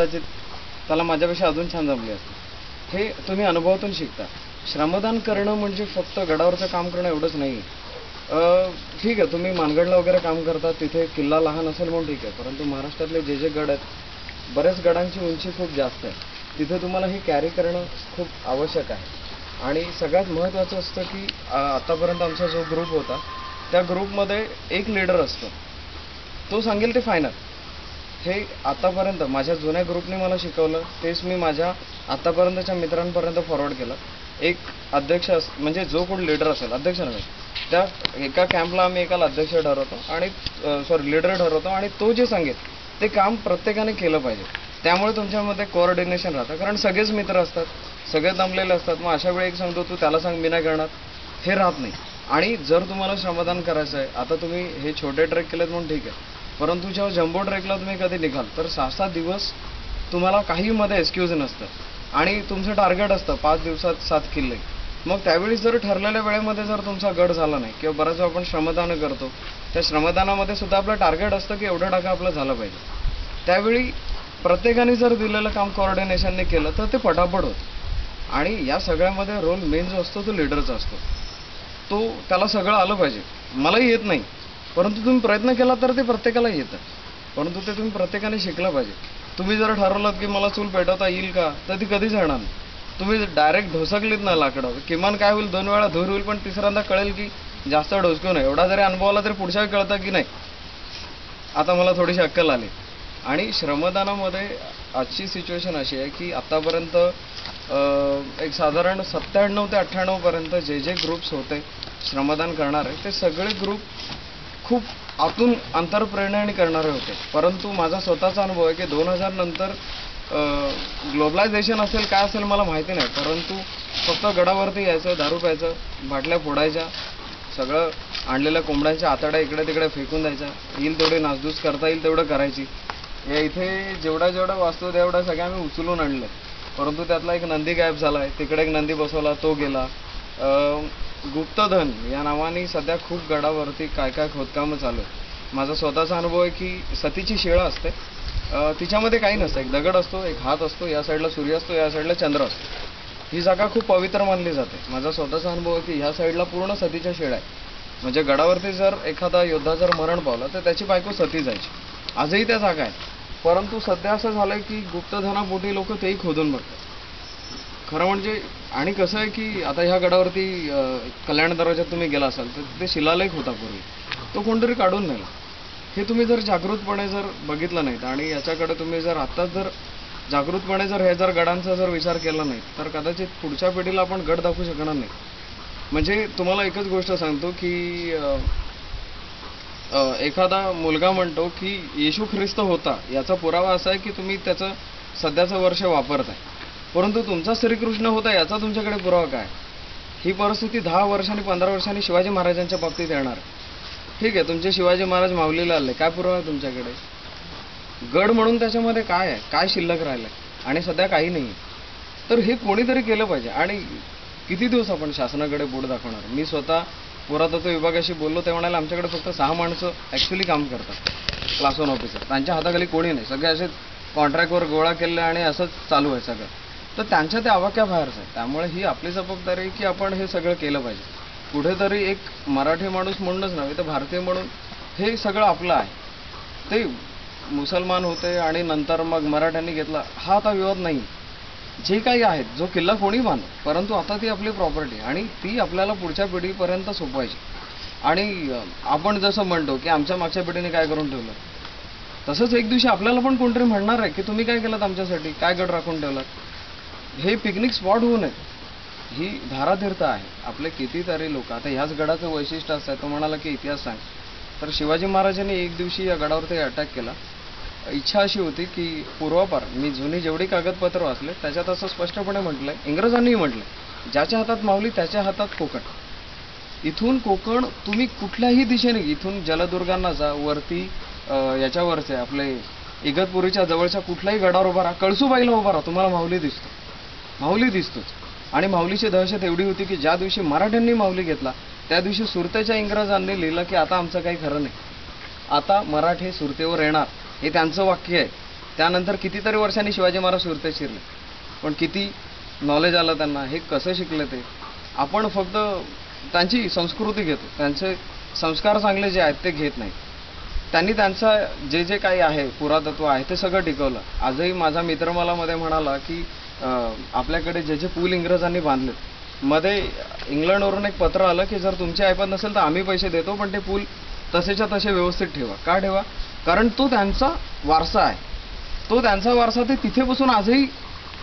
कदाचित त्याला माझ्यापेक्षा अजून छान जमली असते हे तुम्ही अनुभवातून शिकता. श्रमदान करणं म्हणजे फक्त गडावरचं काम करणं एवढंच नाही. ठीक आहे तुम्ही मानगडला वगैरे काम करता तिथे किल्ला लहान असेल म्हणून ठीक आहे परंतु महाराष्ट्रातले जे जे गड आहेत बऱ्याच गडांची उंची खूप जास्त आहे. तिथे तुम्हाला हे कॅरी करणं खूप आवश्यक आहे. आणि सगळ्यात महत्त्वाचं असतं की आतापर्यंत आमचा जो ग्रुप होता त्या ग्रुपमध्ये एक लीडर असतो. तो सांगेल ते फायनल हे आतापर्यंत माझ्या जुन्या ग्रुपने मला शिकवलं तेच मी माझ्या आतापर्यंतच्या मित्रांपर्यंत फॉरवर्ड केलं. एक अध्यक्ष अस म्हणजे जो कोण लीडर असेल अध्यक्ष नव्हे त्या एका कॅम्पला आम्ही एकाला अध्यक्ष ठरवतो आणि सॉरी लीडर ठरवतो आणि तो जे सांगेल ते काम प्रत्येकाने केलं पाहिजे. त्यामुळे तुमच्यामध्ये कोऑर्डिनेशन राहतं. कारण सगळेच मित्र असतात सगळे दमलेले असतात. मग अशा वेळी एक सांगतो तू त्याला सांग मी नाही करणार. हे राहत नाही. आणि जर तुम्हाला श्रमदान करायचं आहे आता तुम्ही हे छोटे ट्रेक केलेत म्हणून ठीक आहे. परंतु जेव्हा जम्बो ट्रेकला तुम्ही कधी निघाल तर सहा सात दिवस तुम्हाला काही मध्ये एक्सक्यूज नसतं आणि तुमचं टार्गेट असतं पाच दिवसात सात किल्ले. मग त्यावेळी जर ठरलेल्या वेळेमध्ये जर तुमचा गड झाला नाही किंवा बराच वेळा आपण श्रमदान करतो त्या श्रमदानामध्ये सुद्धा आपलं टार्गेट असतं की एवढं टाका आपलं झालं पाहिजे. त्यावेळी प्रत्येकाने जर दिलेलं काम कोऑर्डिनेशनने केलं तर ते पटापट होतं. आणि या सगळ्यामध्ये रोल मेन जो असतो तो लीडरचा असतो. तो त्याला सगळं आलं पाहिजे. मलाही येत नाही. परंतु तुम्ही प्रयत्न केला तर ते प्रत्येकाला येतं. परंतु ते तुम्ही प्रत्येकाने शिकलं पाहिजे. तुम्ही जर ठरवलं की मला चूल पेटवता येईल का तर ती कधीच येणार नाही. तुम्ही डायरेक्ट ढोसकलीत ना लाकडं. किमान काय होईल दोन वेळा धूर होईल पण तिसऱ्यांदा कळेल की जास्त ढोसकू नये. एवढा जरी अनुभव आला तरी पुढच्या कळतं की नाही. आता मला थोडीशी अक्कल आली. आणि श्रमदानामध्ये आजची सिच्युएशन अशी आहे की आत्तापर्यंत एक साधारण सत्त्याण्णव ते अठ्ठ्याण्णवपर्यंत जे जे ग्रुप्स होते श्रमदान करणारे ते सगळे ग्रुप खूप आतून अंतरप्रेरणाने करणारे होते. परंतु माझा स्वतःचा अनुभव आहे की दोन हजार नंतर ग्लोबलायझेशन असेल काय असेल मला माहिती नाही. परंतु फक्त गडावरती यायचं दारू प्यायचं बाटल्या फोडायच्या सगळं आणलेल्या कोंबड्यांच्या आतड्या इकडे तिकडे फेकून द्यायच्या येईल तेवढी नासधूस करता येईल तेवढं करायची. या इथे जेवढा जेवढा वाचतो तेवढा सगळ्या आम्ही उचलून आणलं. परंतु त्यातला एक नंदी गायब झाला आहे तिकडे एक नंदी बसवला तो गेला. गुप्तधन या नावाने सध्या खूप गडावरती काय काय खोदकामं चालू आहे माझा स्वतःचा अनुभव आहे की सतीची शिळा असते. तिच्यामध्ये काही नसतं. एक दगड असतो एक हात असतो या साईडला सूर्य असतो या साईडला चंद्र असतो. ही जागा खूप पवित्र मानली जाते. माझा स्वतःचा अनुभव आहे की ह्या साईडला पूर्ण सतीच्या शेळ्या आहे म्हणजे गडावरती जर एखादा योद्धा जर मरण पावला तर त्याची बायको सती जायची. आजही त्या जागा आहेत. परंतु सध्या असं झालंय की गुप्तधनापोटी लोक तेही खोदून बघतात. खरं म्हणजे आणि कसं आहे की आता ह्या गडावरती कल्याण दरवाज्यात तुम्ही गेला असाल तर तिथे शिलालेख होता पूर्वी. तो कोणतरी काढून नेला. हे तुम्ही जर जागृतपणे जर बघितलं नाहीत आणि याच्याकडे तुम्ही जर आत्ताच जर जागृतपणे जर हे जर गडांचा जर विचार केला नाही तर कदाचित पुढच्या पिढीला आपण गड दाखवू शकणार नाही. म्हणजे तुम्हाला एकच गोष्ट सांगतो की एखादा मुलगा म्हणतो की येशू ख्रिस्त होता. याचा पुरावा असा आहे की तुम्ही त्याचं सध्याचं वर्ष वापरताय. परंतु तुमचा श्रीकृष्ण होता याचा तुमच्याकडे पुरावा काय? ही परिस्थिती दहा वर्षांनी पंधरा वर्षांनी शिवाजी महाराजांच्या बाबतीत येणार. ठीक आहे तुमचे शिवाजी महाराज माऊलीला आले. काय पुरावा आहे तुमच्याकडे? गड म्हणून त्याच्यामध्ये काय आहे? काय शिल्लक राहिलंय? आणि सध्या काही नाही. तर हे कोणीतरी केलं पाहिजे. आणि किती दिवस आपण शासनाकडे बोट दाखवणार? मी स्वतः पुरातत्व विभागाशी बोललो ते म्हणाले आमच्याकडे फक्त सहा माणसं ॲक्च्युली काम करतात. क्लास वन ऑफिसर त्यांच्या हाताखाली कोणी नाही. सगळे असे कॉन्ट्रॅक्टवर गोळा केले आणि असंच चालू आहे सगळं. तर त्यांच्या त्या आवाक्याबाहेरच आहे त्यामुळे ही आपली जबाबदारी आहे की आपण हे सगळं केलं पाहिजे. कुठेतरी एक मराठी माणूस म्हणूनच नव्हे तर भारतीय म्हणून हे सगळं आपलं आहे. ते मुसलमान होते आणि नंतर मग मराठ्यांनी घेतला हा आता विवाद नाही. जे काही आहेत जो किल्ला कोणी बांध परंतु आता ती आपली प्रॉपर्टी आणि ती आपल्याला पुढच्या पिढीपर्यंत सोपवायची. आणि आपण जसं म्हणतो की आमच्या मागच्या पिढीने काय करून ठेवलं? तसंच एक दिवशी आपल्याला पण कोणतरी म्हणणार आहे की तुम्ही काय केलं आमच्यासाठी? काय गड राखून ठेवलात? हे पिकनिक स्पॉट होऊ नये. ही धारातीर्थ आहे. आपले कितीतरी लोक आता ह्याच गडाचं वैशिष्ट्य असं तो म्हणाला की इतिहास सांग तर शिवाजी महाराजांनी एक दिवशी या गडावरती अटॅक केला. इच्छा अशी होती की पूर्वापार मी जुनी जेवढी कागदपत्र वाचले त्याच्यात असं स्पष्टपणे म्हटलंय इंग्रजांनीही म्हटलंय ज्याच्या हातात माऊली त्याच्या हातात कोकण. इथून कोकण तुम्ही कुठल्याही दिशेने इथून जलदुर्गांना जा वरती याच्यावरचे आपले इगतपुरीच्या जवळच्या कुठल्याही गडावर उभा राहा कळसूबाईला उभा राहा तुम्हाला माऊली दिसतो माऊली दिसतोच. आणि माऊलीची दहशत एवढी होती की ज्या दिवशी मराठ्यांनी माऊली घेतला त्या दिवशी सुरतेच्या इंग्रजांनी लिहिलं की आता आमचं काही खरं नाही. आता मराठे सुरतेवर येणार हे त्यांचं वाक्य आहे. त्यानंतर कितीतरी वर्षांनी शिवाजी महाराज सुरते शिरले. पण किती नॉलेज आलं त्यांना हे कसं शिकलं ते? आपण फक्त त्यांची संस्कृती घेतो. त्यांचे संस्कार चांगले जे आहेत ते घेत नाही त्यांनी त्यांचा जे जे काही आहे पुरातत्व आहे ते सगळं टिकवलं. आजही माझा मित्र मला मध्ये म्हणाला की आपल्याकडे जे जे पूल इंग्रजांनी बांधलेत मध्ये इंग्लंडवरून एक पत्र आलं की जर तुमची ऐपत नसेल तर आम्ही पैसे देतो पण ते पूल तसेच्या तसे व्यवस्थित ठेवा. का ठेवा? कारण तो त्यांचा वारसा आहे. तो त्यांचा वारसा ते तिथे बसून आजही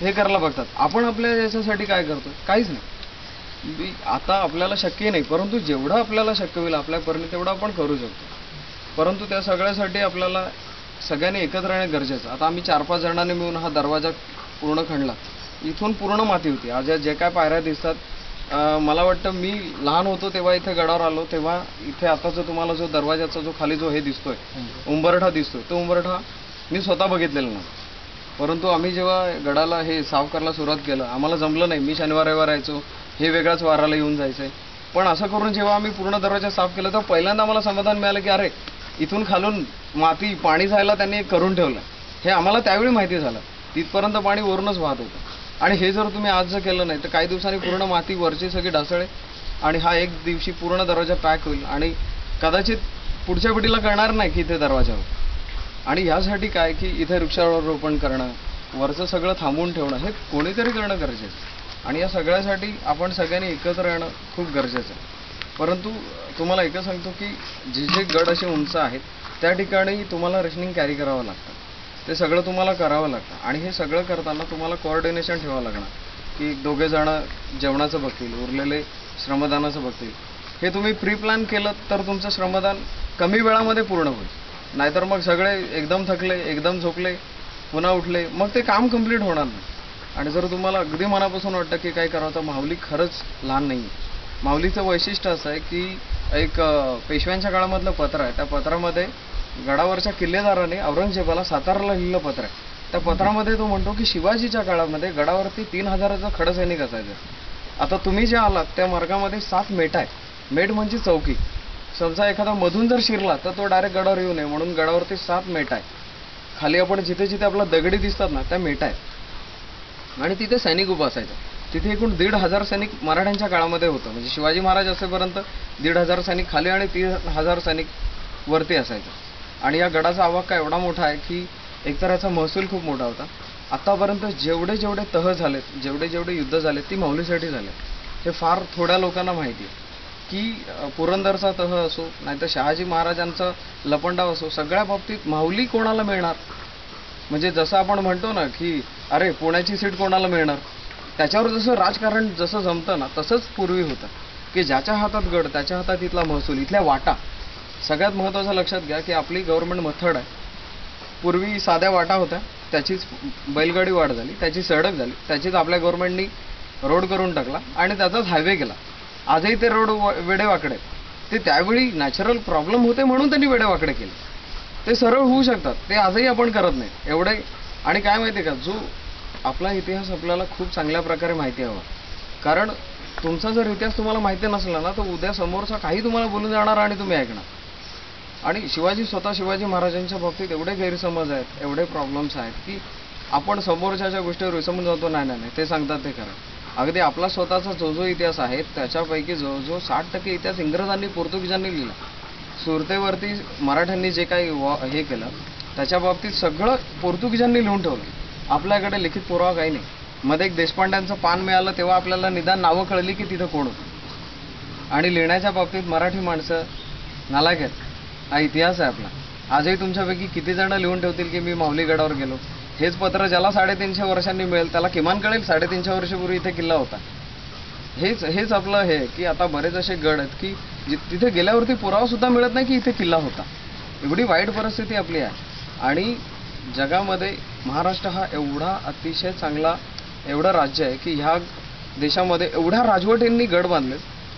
हे करायला बघतात. आपण आपल्या याच्यासाठी काय करतो काहीच नाही. बी- आता आपल्याला शक्य नाही परंतु जेवढं आपल्याला शक्य होईल आपल्या तेवढं आपण करू शकतो. परंतु त्या सगळ्यासाठी आपल्याला सगळ्यांनी एकत्र येणे गरजेचं आता आम्ही चार पाच जणांनी मिळून हा दरवाजा पूर्ण खणला. इथून पूर्ण माती होती. आज जे काय पायऱ्या दिसतात मला वाटतं मी लहान होतो तेव्हा इथे गडावर आलो तेव्हा इथे आताचा तुम्हाला जो दरवाजाचा जो खाली जो हे दिसतोय उंबरठा दिसतोय तो उंबरठा मी स्वतः बघितलेला नाही. परंतु आम्ही जेव्हा गडाला हे साफ करायला सुरुवात केलं आम्हाला जमलं नाही. मी शनिवार रविवार यायचो. हे वेगळ्याच वाराला येऊन जायचंय. पण असं करून जेव्हा आम्ही पूर्ण दरवाजा साफ केला तेव्हा पहिल्यांदा मला समाधान मिळालं की अरे इथून खालून माती पाणी जायला त्यांनी करून ठेवलं. हे आम्हाला त्यावेळी माहिती झालं. तिथपर्यंत पाणी वरूनच वाहत होतं. आणि हे जर तुम्ही आज जर केलं नाही तर काही दिवसांनी पूर्ण माती वरची सगळी ढासळे आणि हा एक दिवशी पूर्ण दरवाजा पॅक होईल. आणि कदाचित पुढच्या पिढीला कळणार नाही की इथे दरवाजा हो आणि ह्यासाठी काय की इथे वृक्षारोपण करणं वरचं सगळं थांबवून ठेवणं हे कोणीतरी करणं गरजेचं आहे. आणि या सगळ्यासाठी आपण सगळ्यांनी एकत्र येणं खूप गरजेचं आहे. परंतु तुम्हाला एकच सांगतो की जे जे गड असे उंच आहेत त्या ठिकाणी तुम्हाला रेशनिंग कॅरी करावं लागतं. ते सगळं तुम्हाला करावं लागतं. आणि हे सगळं करताना तुम्हाला कोऑर्डिनेशन ठेवावं लागणार. की दोघे जण जेवणाचं बघतील उरलेले श्रमदानाचं बघतील. हे तुम्ही प्री प्लॅन केलं तर तुमचं श्रमदान कमी वेळामध्ये पूर्ण होईल. नाहीतर मग सगळे एकदम थकले एकदम झोपले पुन्हा उठले मग ते काम कंप्लीट होणार नाही. आणि जर तुम्हाला अगदी मनापासून वाटतं की काय करावं तर माऊली खरंच लहान नाही आहे माऊलीचं वैशिष्ट्य असं आहे की एक पेशव्यांच्या काळामधलं पत्र आहे. त्या पत्रामध्ये गडावरच्या किल्लेदाराने औरंगजेबाला साताराला लिहिलं पत्र. आहे त्या पत्रामध्ये तो म्हणतो की शिवाजीच्या काळामध्ये गडावरती तीन हजाराचं खडसैनिक असायचं. आता तुम्ही जे आलात त्या मार्गामध्ये सात मेट आहे. मेट म्हणजे चौकी. समजा एखादा मधून जर शिरला तर तो डायरेक्ट गडावर येऊ नये म्हणून गडावरती सात मेट आहे. खाली आपण जिथे जिथे आपला दगडी दिसतात ना त्या मेट आहेत आणि तिथे सैनिक उभं असायचं. तिथे एकूण दीड हजार सैनिक मराठ्यांच्या काळामध्ये होतं. म्हणजे शिवाजी महाराज असेपर्यंत दीड हजार सैनिक खाली आणि तीन हजार सैनिक वरती असायचं. आणि या गडाचा आवाका एवढा मोठा आहे की एकतर याचा महसूल खूप मोठा होता. आतापर्यंत जेवढे जेवढे तह झालेत जेवढे जेवढे युद्ध झालेत ती माऊलीसाठी झाले हे फार थोड्या लोकांना माहिती आहे. की पुरंदरचा तह असो नाहीतर शहाजी महाराजांचा लपंडाव असो सगळ्या बाबतीत माऊली कोणाला मिळणार? म्हणजे जसं आपण म्हणतो ना की अरे पुण्याची सीट कोणाला मिळणार? त्याच्यावर जसं राजकारण जसं जमतं ना तसंच पूर्वी होतं. की ज्याच्या हातात गड त्याच्या हातात इथला महसूल इथल्या वाटा. सगळ्यात महत्त्वाचं लक्षात घ्या की आपली गव्हर्नमेंट मथड आहे. पूर्वी साध्या वाटा होत्या त्याचीच बैलगाडी वाढ झाली त्याची सडक झाली त्याचीच आपल्या गव्हर्नमेंटनी रोड करून टाकला आणि त्याचाच हायवे केला. आजही ते रोड वेडेवाकडे ते त्यावेळी नॅचरल प्रॉब्लेम होते म्हणून त्यांनी वेडेवाकडे केले. ते सरळ होऊ शकतात ते आजही आपण करत नाही. एवढे आणि काय माहिती आहे का जो आपला इतिहास आपल्याला खूप चांगल्या प्रकारे माहिती हवा कारण तुमचा जर इतिहास तुम्हाला माहिती नसला ना तर उद्या समोरचा काही तुम्हाला बोलून जाणार आणि तुम्ही ऐकणार. आणि शिवाजी स्वतः शिवाजी महाराजांच्या बाबतीत एवढे गैरसमज आहेत एवढे प्रॉब्लेम्स आहेत की आपण समोरच्या गोष्टीवर विसरून जातो नाही नाही नाही ते सांगतात ते खरं. अगदी आपला स्वतःचा जो जो इतिहास आहे त्याच्यापैकी जो जो साठ टक्के इतिहास इंग्रजांनी पोर्तुगीजांनी लिहिला. सुरतेवरती मराठ्यांनी जे काही हे केलं त्याच्या बाबतीत सगळं पोर्तुगीजांनी लिहून ठेवलं. आपल्याकडे लिखित पुरावा काही नाही. मध्ये एक देशपांड्यांचं पान मिळालं तेव्हा आपल्याला निदान नावं कळली की तिथं कोण होतं. आणि लिहिण्याच्या बाबतीत मराठी माणसं नालायक आहेत. हा इतिहास आहे आपला. आजही तुमच्यापैकी किती जण लिहून ठेवतील की मी माऊली गडावर गेलो? हेच पत्र ज्याला साडेतीनशे वर्षांनी मिळेल त्याला किमान कळेल साडेतीनशे वर्षापूर्वी इथे किल्ला होता. हेच हेच आपलं हे की आता बरेच असे गड आहेत की जि- तिथे गेल्यावरती पुरावा सुद्धा मिळत नाही की इथे किल्ला होता. एवढी वाईट परिस्थिती आपली आहे. आणि जगामध्ये महाराष्ट्र हा एवढा अतिशय चांगला एवढं राज्य आहे की ह्या देशामध्ये एवढ्या राजवटींनी गड बांधले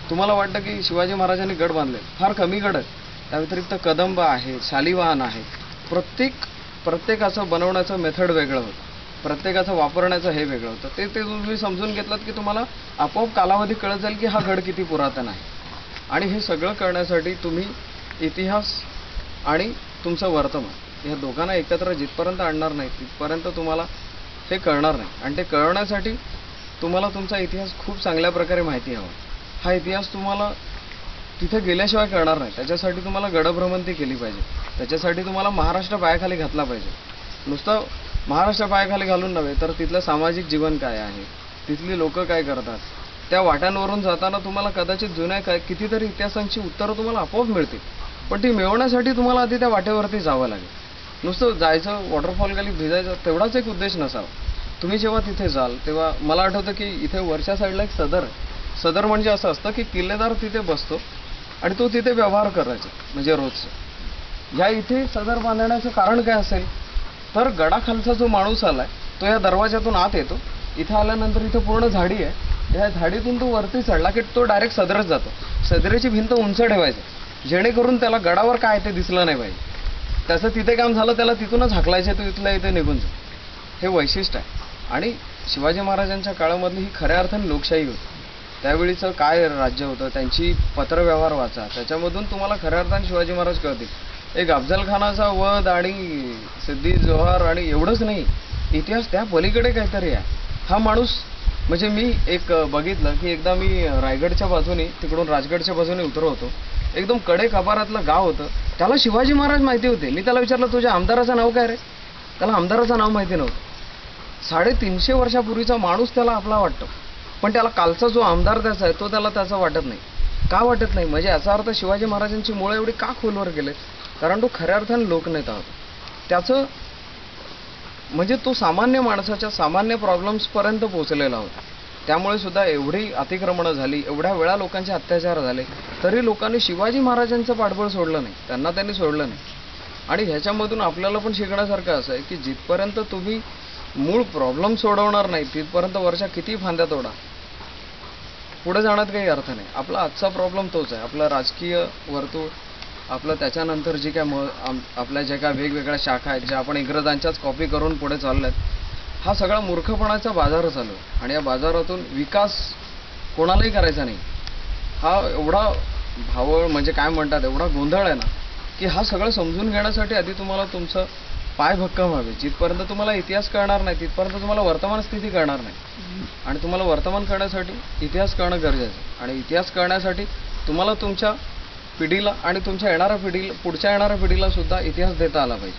तुम्हाला वाटतं की शिवाजी महाराजांनी गड बांधले फार कमी गड आहेत. त्या व्यतिरिक्त कदंब आहे शालिवाहन आहे. प्रत्येक प्रत्येकाचं बनवण्याचं मेथड वेगळं होतं. प्रत्येकाचं वापरण्याचं हे वेगळं होतं. ते ते तुम्ही समजून घेतलात की तुम्हाला आपोआप कालावधी कळत जाईल की हा गड किती पुरातन आहे. आणि हे सगळं करण्यासाठी तुम्ही इतिहास आणि तुमचं वर्तमान ह्या दोघांना एकत्र जिथपर्यंत आणणार नाही तिथपर्यंत तुम्हाला हे कळणार नाही. आणि ते कळण्यासाठी तुम्हाला तुमचा इतिहास खूप चांगल्या प्रकारे माहिती हवा. हा इतिहास तुम्हाला तिथे गेल्याशिवाय कळणार नाही. त्याच्यासाठी तुम्हाला गडभ्रमंती केली पाहिजे. त्याच्यासाठी तुम्हाला महाराष्ट्र पायाखाली घातला पाहिजे. नुसतं महाराष्ट्र पायाखाली घालून नव्हे तर तिथलं सामाजिक जीवन काय आहे? तिथली लोक काय करतात? त्या वाट्यांवरून जाताना तुम्हाला कदाचित जुन्या काय कितीतरी इतिहासांची उत्तरं तुम्हाला आपोआप मिळतील. पण ती मिळवण्यासाठी तुम्हाला आधी त्या वाटेवरती जावं लागेल. नुसतं जायचं वॉटरफॉल खाली भिजायचं तेवढाच एक उद्देश नसावा. तुम्ही जेव्हा तिथे जाल तेव्हा मला आठवतं की इथे वरच्या साईडला एक सदर सदर म्हणजे असं असतं की किल्लेदार तिथे बसतो आणि तो तिथे व्यवहार करायचा म्हणजे रोजचं. या इथे सदर बांधण्याचं कारण काय असेल? तर गडाखालचा जो माणूस आलाय तो या दरवाज्यातून आत येतो. इथं आल्यानंतर इथं पूर्ण झाडी आहे. या झाडीतून तो वरती चढला की तो डायरेक्ट सदरच जातो. सदरेची भिंत उंच ठेवायची. जेणेकरून त्याला गडावर काय ते दिसलं नाही पाहिजे त्याचं तिथे काम झालं त्याला तिथूनच हाकलायचे तो इथल्या इथे निघून जा हे वैशिष्ट्य आहे. आणि शिवाजी महाराजांच्या काळामधली ही खऱ्या अर्थाने लोकशाही होती. त्यावेळीचं काय राज्य होतं? त्यांची पत्रव्यवहार वाचा. त्याच्यामधून तुम्हाला खऱ्या अर्थाने शिवाजी महाराज कळतील. एक अफजलखानाचा वध आणि सिद्धी जोहार आणि एवढंच नाही इतिहास त्या पलीकडे काहीतरी आहे. हा माणूस म्हणजे मी एक बघितलं की एकदा मी रायगडच्या बाजूने तिकडून राजगडच्या बाजूने उतरवतो एकदम कडे कपारातलं गाव होतं. त्याला शिवाजी महाराज माहिती होते. मी त्याला विचारलं तुझ्या आमदाराचं नाव काय रे? त्याला आमदाराचं नाव माहिती नव्हतं. साडेतीनशे वर्षापूर्वीचा माणूस त्याला आपला वाटतो. पण त्याला कालचा जो आमदार त्याचा आहे तो त्याला त्याचा वाटत नाही. का वाटत नाही? म्हणजे याचा अर्थ शिवाजी महाराजांची मुळं एवढी का खोलवर गेले कारण तो खऱ्या अर्थाने लोकनेता होता. त्याचं म्हणजे तो सामान्य माणसाच्या सामान्य प्रॉब्लेम्सपर्यंत पोहोचलेला होता. त्यामुळे सुद्धा एवढी अतिक्रमणं झाली एवढ्या वेळा लोकांचे अत्याचार झाले तरी लोकांनी शिवाजी महाराजांचं पाठबळ सोडलं नाही. त्यांना त्यांनी सोडलं नाही. आणि ह्याच्यामधून आपल्याला पण शिकण्यासारखं असं आहे की जिथपर्यंत तुम्ही मूळ प्रॉब्लेम सोडवणार नाही तिथपर्यंत वर्षा किती फांद्या तोडा. पुढे जाण्यात काही अर्थ नाही. आपला आजचा प्रॉब्लेम तोच आहे. आपलं राजकीय वर्तुळ आपलं त्याच्यानंतर जी काय म आपल्या ज्या काय वेगवेगळ्या शाखा आहेत ज्या आपण इंग्रजांच्याच कॉपी करून पुढे चालल्या आहेत हा सगळा मूर्खपणाचा बाजार चालू आहे आणि या बाजारातून विकास कोणालाही करायचा नाही. हा एवढा भावळ म्हणजे काय म्हणतात एवढा गोंधळ आहे ना की हा सगळं समजून घेण्यासाठी आधी तुम्हाला तुमचं पाय भक्कम व्हावे. जिथपर्यंत तुम्हाला इतिहास कळणार नाही तिथपर्यंत तुम्हाला वर्तमान स्थिती कळणार नाही. आणि तुम्हाला वर्तमान करण्यासाठी इतिहास कळणं गरजेचं आहे. आणि इतिहास कळण्यासाठी तुम्हाला तुमच्या पिढीला आणि तुमच्या येणाऱ्या पिढीला पुढच्या येणाऱ्या पिढीला सुद्धा इतिहास देता आला पाहिजे.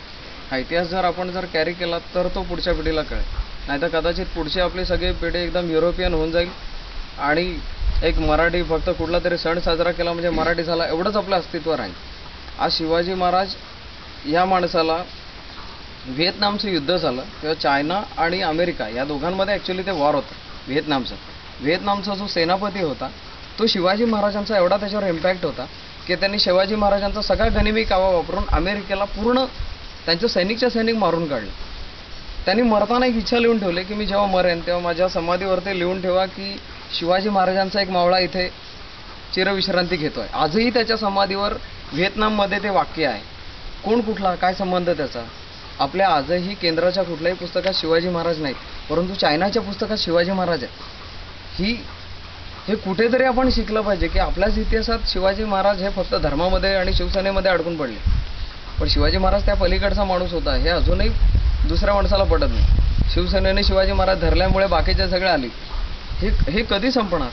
हा इतिहास जर आपण जर कॅरी केला तर तो पुढच्या पिढीला कळेल. नाहीतर कदाचित पुढची आपली सगळी पिढी एकदम युरोपियन होऊन जाईल. आणि एक मराठी फक्त कुठला तरी सण साजरा केला म्हणजे मराठी झाला एवढंच आपलं अस्तित्व राहील. आज शिवाजी महाराज या माणसाला व्हिएतनामचं युद्ध झालं तेव्हा चायना आणि अमेरिका या दोघांमध्ये ॲक्च्युली ते वॉर होतं व्हिएतनामचं. व्हिएतनामचा जो सेनापती होता तो शिवाजी महाराजांचा एवढा त्याच्यावर इम्पॅक्ट होता की त्यांनी शिवाजी महाराजांचा सगळा गनिमी कावा वापरून अमेरिकेला पूर्ण त्यांचं सैनिकच्या सैनिक मारून काढलं. त्यांनी मरताना एक इच्छा लिहून ठेवली की मी जेव्हा मरेन तेव्हा माझ्या समाधीवरती लिहून ठेवा की शिवाजी महाराजांचा एक मावळा इथे चिरविश्रांती घेतो आहे आजही त्याच्या समाधीवर व्हिएतनाममध्ये ते वाक्य आहे. कोण कुठला? काय संबंध त्याचा? आपल्या आजही केंद्राच्या कुठल्याही पुस्तकात शिवाजी महाराज नाहीत परंतु चायनाच्या पुस्तकात शिवाजी महाराज आहेत. ही हे कुठेतरी आपण शिकलं पाहिजे की आपल्याच इतिहासात शिवाजी महाराज हे फक्त धर्मामध्ये आणि शिवसेनेमध्ये अडकून पडले. पण शिवाजी महाराज त्या पलीकडचा माणूस होता हे अजूनही दुसऱ्या माणसाला पटत नाही. शिवसेनेने शिवाजी महाराज धरल्यामुळे बाकीच्या सगळ्या आले. हे हे कधी संपणार?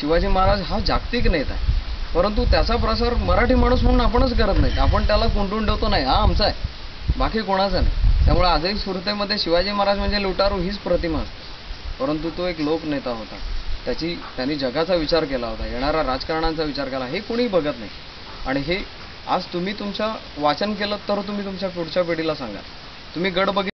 शिवाजी महाराज हा जागतिक नेता आहे. परंतु त्याचा प्रसार मराठी माणूस म्हणून आपणच करत नाही आपण त्याला कुंडून ठेवतो नाही हा आमचा आहे. बाकी कोणाचा नाही. त्यामुळे आजही सुरतेमध्ये शिवाजी महाराज म्हणजे लुटारू हीच प्रतिमा असते. परंतु तो एक लोकनेता होता. त्याची त्यांनी जगाचा विचार केला होता. येणाऱ्या राजकारणांचा विचार केला. हे कोणीही बघत नाही. आणि हे आज तुम्ही तुमच्या वाचन केलं तर तुम्ही तुमच्या पुढच्या पिढीला सांगा. तुम्ही गड बघित